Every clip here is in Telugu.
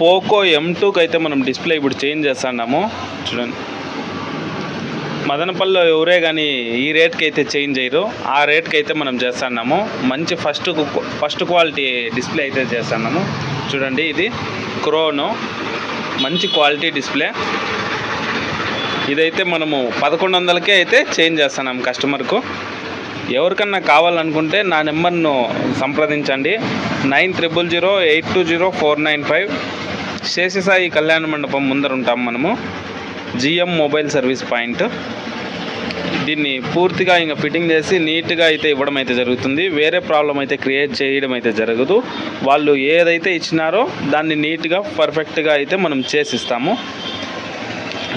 పోకో ఎం టూకి అయితే మనం డిస్ప్లే ఇప్పుడు చేంజ్ చేస్తున్నాము. చూడండి. మదనపల్లిలో ఎవరే కానీ ఈ రేట్కి అయితే చేంజ్ చేయరు. ఆ రేట్కి అయితే మనం చేస్తున్నాము. మంచి ఫస్ట్ ఫస్ట్ క్వాలిటీ డిస్ప్లే అయితే చేస్తున్నాము. చూడండి ఇది. క్రోను మంచి క్వాలిటీ డిస్ప్లే ఇదైతే మనము పదకొండు వందలకే అయితే చేంజ్ చేస్తున్నాం కస్టమర్కు ఎవరికన్నా కావాలనుకుంటే నా నెంబర్ను సంప్రదించండి. Nine triple zero eight two zero four nine five Seshasai కళ్యాణ మండపం ముందర ఉంటాం మనము. GM mobile service point. దీన్ని పూర్తిగా ఇంకా ఫిట్టింగ్ చేసి నీట్గా అయితే ఇవ్వడం అయితే జరుగుతుంది. వేరే ప్రాబ్లం అయితే క్రియేట్ చేయడం అయితే జరగదు. వాళ్ళు ఏదైతే ఇచ్చినారో దాన్ని నీట్గా పర్ఫెక్ట్గా అయితే మనం చేసిస్తాము.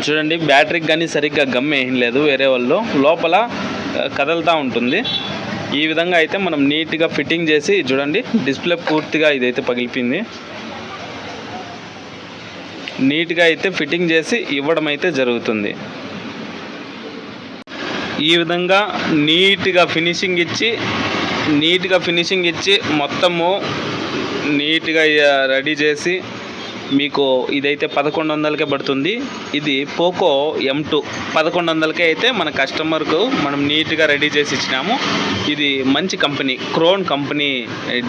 చూడండి బ్యాటరీకి కానీ సరిగ్గా గమ్ ఏం లేదు వేరే వాళ్ళు. లోపల ఆ, ఉంటుంది. ఈ విధంగా అయితే మనం నీట్గా ఫిట్టింగ్ చేసి చూడండి డిస్ప్లే పూర్తిగా ఇదైతే పగిలిపోయింది. నీట్గా అయితే ఫిట్టింగ్ చేసి ఇవ్వడం అయితే జరుగుతుంది. ఈ విధంగా నీట్గా ఫినిషింగ్ ఇచ్చి నీట్గా ఫినిషింగ్ ఇచ్చి మొత్తము నీట్గా రెడీ చేసి మీకు ఇదైతే పదకొండు వందలకే పడుతుంది. ఇది పోకో ఎం టూ పదకొండు వందలకే అయితే మన కస్టమర్కు మనం నీట్గా రెడీ చేసి ఇచ్చినాము. ఇది మంచి కంపెనీ క్రోన్ కంపెనీ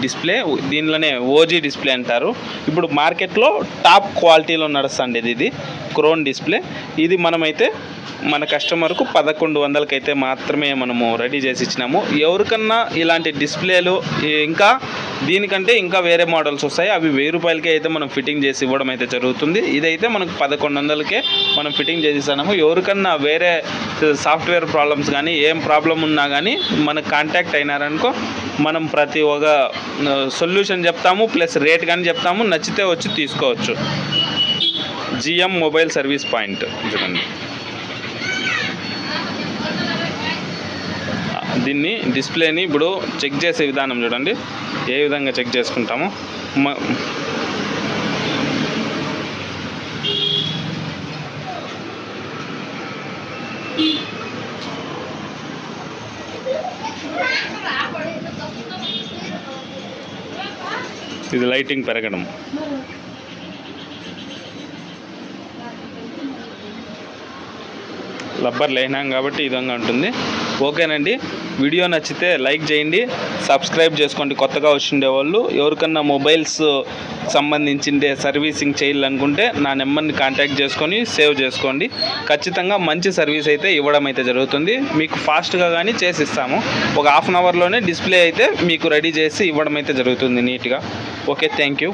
డిస్ప్లే. దీనిలోనే ఓజీ డిస్ప్లే అంటారు. ఇప్పుడు మార్కెట్లో టాప్ క్వాలిటీలో నడుస్తుంది ఇది ఇది క్రోన్ డిస్ప్లే. ఇది మనమైతే మన కస్టమర్కు పదకొండు వందలకైతే మాత్రమే మనము రెడీ చేసి ఇచ్చినాము. ఎవరికన్నా ఇలాంటి డిస్ప్లేలు ఇంకా దీనికంటే ఇంకా వేరే మోడల్స్ వస్తాయి. అవి వెయ్యి రూపాయలకే అయితే మనం ఫిట్టింగ్ చేసి ఇవ్వడం అయితే జరుగుతుంది. ఇదైతే మనకు పదకొండు వందలకే మనం ఫిట్టింగ్ చేసి ఎవరికన్నా వేరే సాఫ్ట్వేర్ ప్రాబ్లమ్స్ కానీ ఏం ప్రాబ్లం ఉన్నా కానీ మనకు కాంటాక్ట్ అయినారనుకో మనం ప్రతి ఒక్క సొల్యూషన్ చెప్తాము ప్లస్ రేట్ కానీ చెప్తాము. నచ్చితే వచ్చి తీసుకోవచ్చు. జిఎం మొబైల్ సర్వీస్ పాయింట్ చూడండి. దీన్ని డిస్ప్లేని ఇప్పుడు చెక్ చేసే విధానం చూడండి. ఏ విధంగా చెక్ చేసుకుంటామో ఇది లైటింగ్ పెరగడం. రబ్బర్ లేనాం కాబట్టి ఈ విధంగా ఉంటుంది. ఓకేనండి. వీడియో నచ్చితే లైక్ చేయండి. సబ్స్క్రైబ్ చేసుకోండి. కొత్తగా వచ్చిండే వాళ్ళు ఎవరికన్నా మొబైల్స్ సంబంధించిండే సర్వీసింగ్ చేయాలనుకుంటే నా నెంబర్ని కాంటాక్ట్ చేసుకొని సేవ్ చేసుకోండి. ఖచ్చితంగా మంచి సర్వీస్ అయితే ఇవ్వడం అయితే జరుగుతుంది. మీకు ఫాస్ట్గా కానీ చేసి ఇస్తాము ఒక హాఫ్ అన్ అవర్లోనే డిస్ప్లే అయితే మీకు రెడీ చేసి ఇవ్వడం అయితే జరుగుతుంది నీట్గా. Okay thank you.